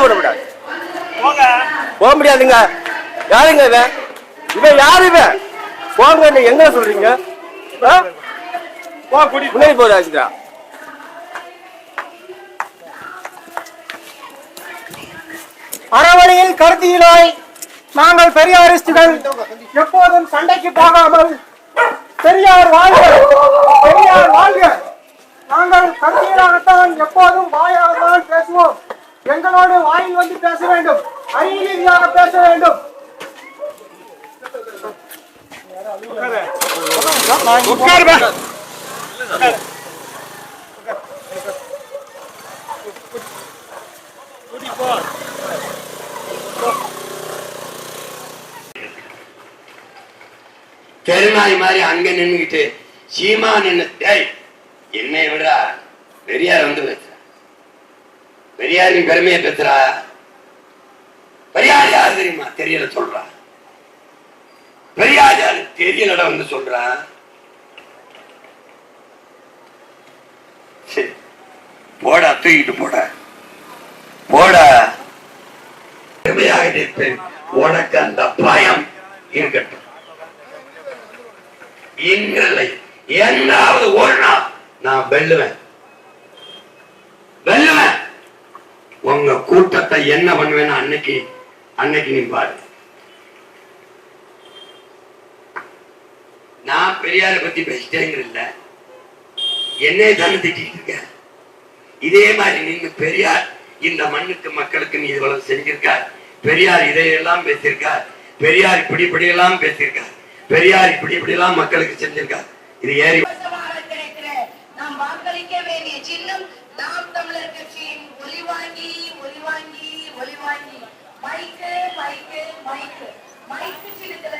முடியாதுங்க. யாருங்க இவன் இவன் யாரு இவன் போங்க எங்க சொல்றீங்க? ஆ? போ குடி. முன்னாடி போறாச்சுடா அறவழியில் கருத்தியிலாய் நாங்கள் பெரியாரிஸ்டுகள் எப்போதும் சண்டைக்கு போகாமல் பெரியார் வாழ்க பெரியார் வாழ்க நாங்கள் கருத்தியலாகத்தான் எப்போதும் வாயாகத்தான் பேசுவோம் எங்களோடு வாயில் வந்து பேச வேண்டும். அறிவியலாக பேச வேண்டும். தெருநாய் மாதிரி அங்க நின்னுகிட்டு சீமா நின்னு டேய் என்னை விடுறா? பெரியார் வந்து பெரியாரின் பெருமையை பேசுறா பெரியார் யார் தெரியுமா? தெரியல சொல்றா. பெரியார் யாரு? தெரியலடா வந்து சொல்றா. சரி போடா தூக்கிட்டு போட. போடா. பெருமையாக இருப்பேன். உனக்கு அந்த பயம் இருக்கட்டும். இன்றில்லை. என்னாவது ஒரு நாள் நான் வெல்லுவேன். வெல்லுவேன். உங்க கூட்டத்தை என்ன பண்ணுவேன்னு அன்னைக்கு அன்னைக்கு நீ பாரு. நான் பெரியார பத்தி பேசிட்டேங்கிறல்ல என்னே தானே திட்டிட்டு இருக்க. இதே மாதிரி நீங்க பெரியார் இந்த மண்ணுக்கு மக்களுக்கு நீ இவ்வளவு செஞ்சிருக்கார் பெரியார் இதையெல்லாம் பேசியிருக்கார். பெரியார் இப்படி இப்படி எல்லாம் பேசியிருக்கார். பெரியார் இப்படி இப்படி எல்லாம் மக்களுக்கு செஞ்சிருக்கார். இது ஏறி நாம் வாக்களிக்க வேண்டிய சின்னம் நாம் ஒளிவாங்கி மைக்கு மைக்கு மைக்கு மைக்கு சின்னத்துல